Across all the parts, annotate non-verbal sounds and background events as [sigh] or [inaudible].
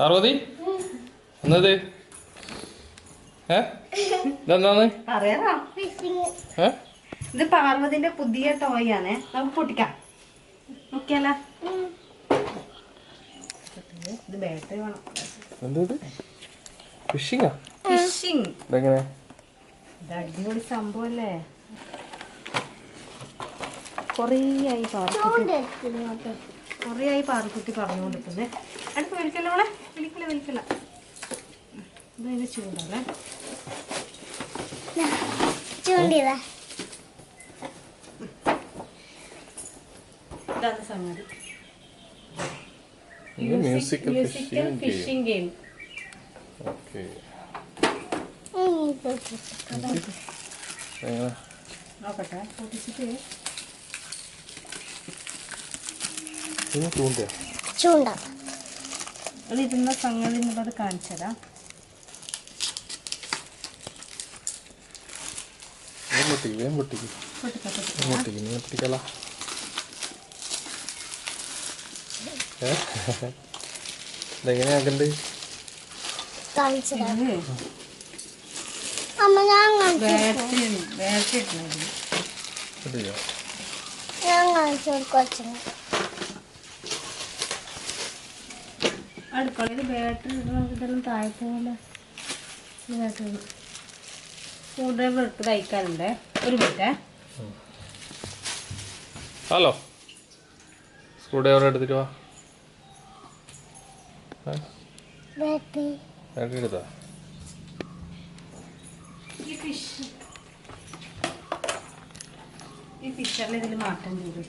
പാർവതി? എന്നത് ഏ? ഇതെന്താന്ന് അറിയാറാ ഏ? ഇത് പാർവതിന്റെ പുതിയ ടോയ് ആണ്. നമുക്ക് പൊട്ടിക്കാം. നോക്കിയാലോ? ഇത് ബാറ്ററി വേണം. എന്തത് ഫിഷിങ്ങാ ഫിഷിംഗ് ഇതെങ്ങനെ? ഇത് അടിപൊളി സംഭവല്ലേ? കൊറേ ആയി പാർക്കുട്ടി കൊറേ ആയി പാർക്കുട്ടി പറഞ്ഞുകൊണ്ടിരിക്കുന്നത് അടുത്ത് വിളിക്കല്ലോ മോളെ? വിളിക്കില്ല വിളിക്കില്ല ഇത് അതിന്റെ ചൂടല്ലേ ചൂണ്ടിയതാ ഇതാണ് സംഗതി. മ്യൂസിക്കൽ ഫിഷിംഗ് ഗെയിം ഓക്കെ നോക്കട്ടെ പൊട്ടിച്ചിട്ട് ഇനി ചൂണ്ട. ചൂണ്ട. അത് ഇരുന്ന സംഗതി എന്നുള്ളത് കാണിച്ചതാ പൊട്ടിക്ക് വേഗം പൊട്ടിക്ക്. പൊട്ടിക്ക് പൊട്ടിക്കല. ഇതെങ്ങനെയാക്കണ്ട് ഞാൻ കാണിച്ചു കൊടുക്കും അടുക്കളയിൽ ബാറ്ററി ഇടണം ഇതെല്ലാം താഴെ പോലെ ബാറ്ററി എടുത്ത് തയ്ക്കാറുണ്ട് ഒരു മിനിറ്റ്. ഹലോ. സ്ക്രൂ ഡ്രൈവർ എടുത്തിട്ട് വാ. ബാറ്ററി എടുത്താ? ഈ ഫിഷ് ഈ ഫിഷറിൽ ഇതിൽ മാറ്റം ചെയ്തു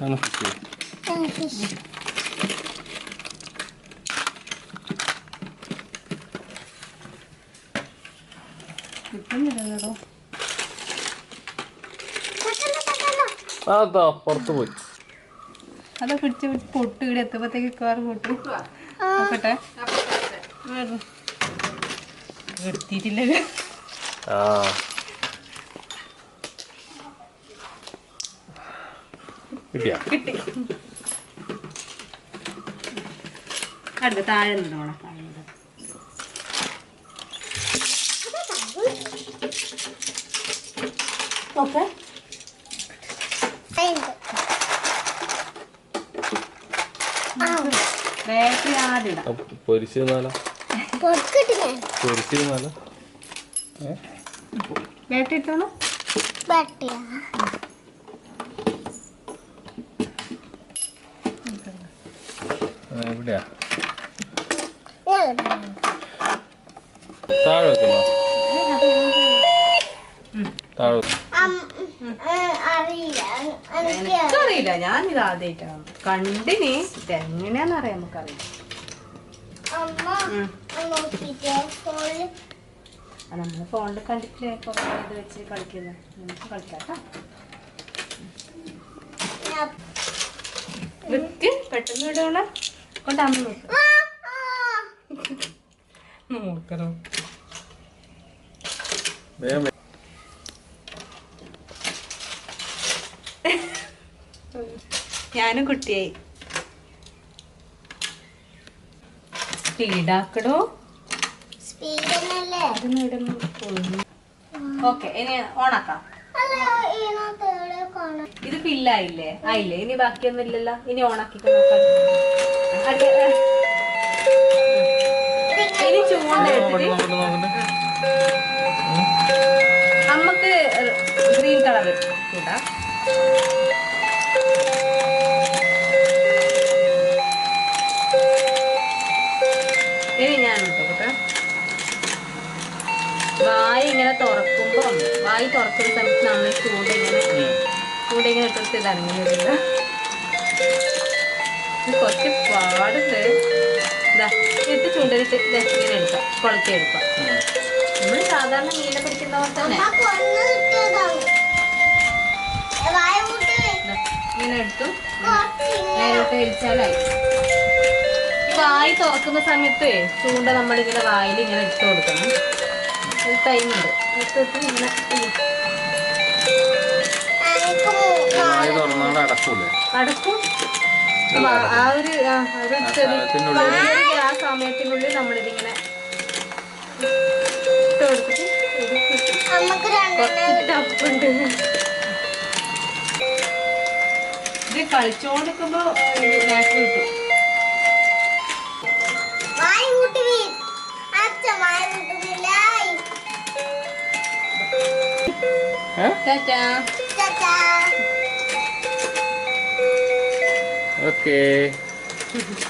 Kleine ഫിഷ് കിട്ടുന്നില്ലല്ലോ അതാ പുറത്തു പോയി. അത് പിടിച്ച് പിടിച്ച് പൊട്ട് ഇവിടെ എത്തുമ്പോഴത്തേക്ക് കാറ് പൊട്ടു. നോക്കട്ടെ എടുത്തിട്ടില്ല ആ. കിട്ടിയാ. കിട്ടി. അടുത്ത താഴെ നിന്നോളാം. ഓക്കെ പൊരിച്ചിരുന്നാലോ പൊക്കിട്ട് ഞാൻ പൊരിച്ചിരുന്നാലോ ഏ? ബാറ്ററി ഇട്ടോളൂ. ബാറ്ററിയാ. എവിടെയാ. താഴെ വെക്കണോ താഴെ. അറിയില്ല. എനിക്ക് എനിക്കറിയില്ല. ഞാൻ ഇത് എങ്ങനെയാന്ന് കണ്ടിനി അറിയാം നമുക്കറിയാം. നമ്മൾ ഫോണിൽ കണ്ടിട്ടില്ലേ? കുറേ ഇത് വെച്ച് കളിക്കുന്നത് നമുക്ക് കളിക്കാട്ടോ കേട്ടോ പെട്ടെന്ന് വിടണ. കൊണ്ട് അമ്മ നോക്ക് ആ, ആ. നോക്കണോ ഞാനും കുട്ടിയായി. സ്പീഡാക്കടോ. ഓക്കെ ഇനി ഓണാക്കാം. ഇത് ഫില്ലായില്ലേ ആയില്ലേ? ഇനി ബാക്കിയൊന്നും ഇല്ലല്ലോ. ഇനി ഓണാക്കി നോക്കാം ഇനി ചൂണ്ട എടുത്തിട്ട്. നമുക്ക് ഗ്രീൻ കളർ ചൂടാ ഇനി ഞാൻ നോക്കട്ടെ വായ ഇങ്ങനെ തുറക്കുമ്പോ വായി തുറക്കുന്ന സമയത്ത് നമ്മൾ ചൂണ്ട ഇങ്ങനെ ചൂണ്ട ഇങ്ങനെ ഇട്ടിട്ട് ഇതാണ് ഇങ്ങനെ കുറച്ച് പാടുണ്ട്. എന്താ ഇട്ട് ചൂണ്ടലിട്ട് ഇങ്ങനെ എടുക്കാം. കുളത്തി എടുക്കാം. നമ്മൾ സാധാരണ മീനെ പിടിക്കുന്ന പോലെ തന്നെ. ഇങ്ങനെ എടുത്തു. നേരോട്ട് വലിച്ചാലായി. വായി തുറക്കുന്ന സമയത്ത് ചൂണ്ട നമ്മളിങ്ങനെ വായിൽ ഇങ്ങനെ ഇട്ട് കൊടുക്കണം. ഒരു ടൈമുണ്ട് ഇട്ടിട്ട് ഇങ്ങനെ അടക്കും. ആ- ഒരു ആ സമയത്തിനുള്ളിൽ. ചെറിയ ആ സമയത്തിനുള്ളിൽ നമ്മളിതിങ്ങനെ ഇട്ട് കൊടുത്തിട്ട് ടഫുണ്ട് ഇത് കളിച്ചോണ്ടിരിക്കുമ്പോ മാച്ച് കിട്ടും. വായ കൂട്ടി വീ അച്ഛ വായ [laughs]